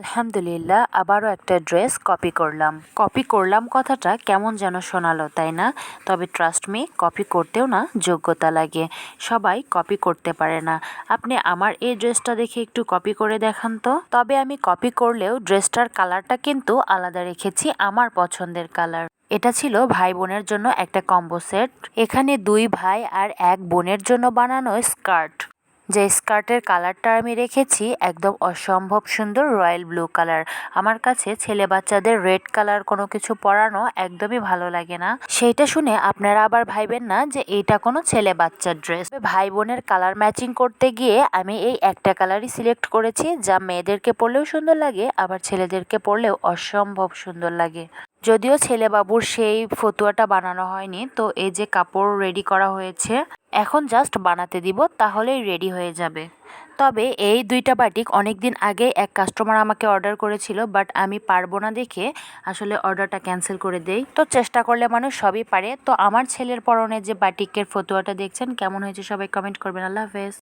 আলহামদুলিল্লাহ, আবারও একটা ড্রেস কপি করলাম। কপি করলাম কথাটা কেমন যেন শোনালো, তাই না? তবে ট্রাস্ট মি কপি করতেও না যোগ্যতা লাগে। সবাই কপি করতে পারে না। আপনি আমার এই ড্রেসটা দেখে একটু কপি করে দেখান তো। তবে আমি কপি করলেও ড্রেসটার কালারটা কিন্তু আলাদা রেখেছি আমার পছন্দের কালার এটা ছিল ভাই বোনের জন্য একটা কম্বো সেট এখানে দুই ভাই আর এক বোনের জন্য বানানো স্কার্ট যে স্কার্টের কালারটা আমি রেখেছি, একদম অসম্ভব সুন্দর রয়্যাল ব্লু কালার। আমার কাছে ছেলে বাচ্চাদের রেড কালার কোনো কিছু পরানো একদমই ভালো লাগে না। সেইটা শুনে আপনারা আবার ভাইবেন না যে এইটা কোনো ছেলে বাচ্চার ড্রেস। ভাই বোনের কালার ম্যাচিং করতে গিয়ে আমি এই একটা কালারই সিলেক্ট করেছি, যা মেয়েদেরকে পরলেও সুন্দর লাগে, আবার ছেলেদেরকে পরলেও অসম্ভব সুন্দর লাগে। যদিও ছেলে বাবুর সেই ফতুয়াটা বানানো হয়নি, তো এই যে কাপড় রেডি করা হয়েছে, এখন জাস্ট বানাতে দিব, তাহলেই রেডি হয়ে যাবে। তবে এই দুইটা বাটিক অনেক দিন আগে এক কাস্টমার আমাকে অর্ডার করেছিল বাট আমি পারব না দেখে আসলে অর্ডারটা ক্যান্সেল করে দেই। তো চেষ্টা করলে মানুষ সবই পারে। তো আমার ছেলের পরনে যে বাটিকের ফতুয়াটা দেখছেন, কেমন হয়েছে সবাই কমেন্ট করবেন। আল্লাহ হাফেজ।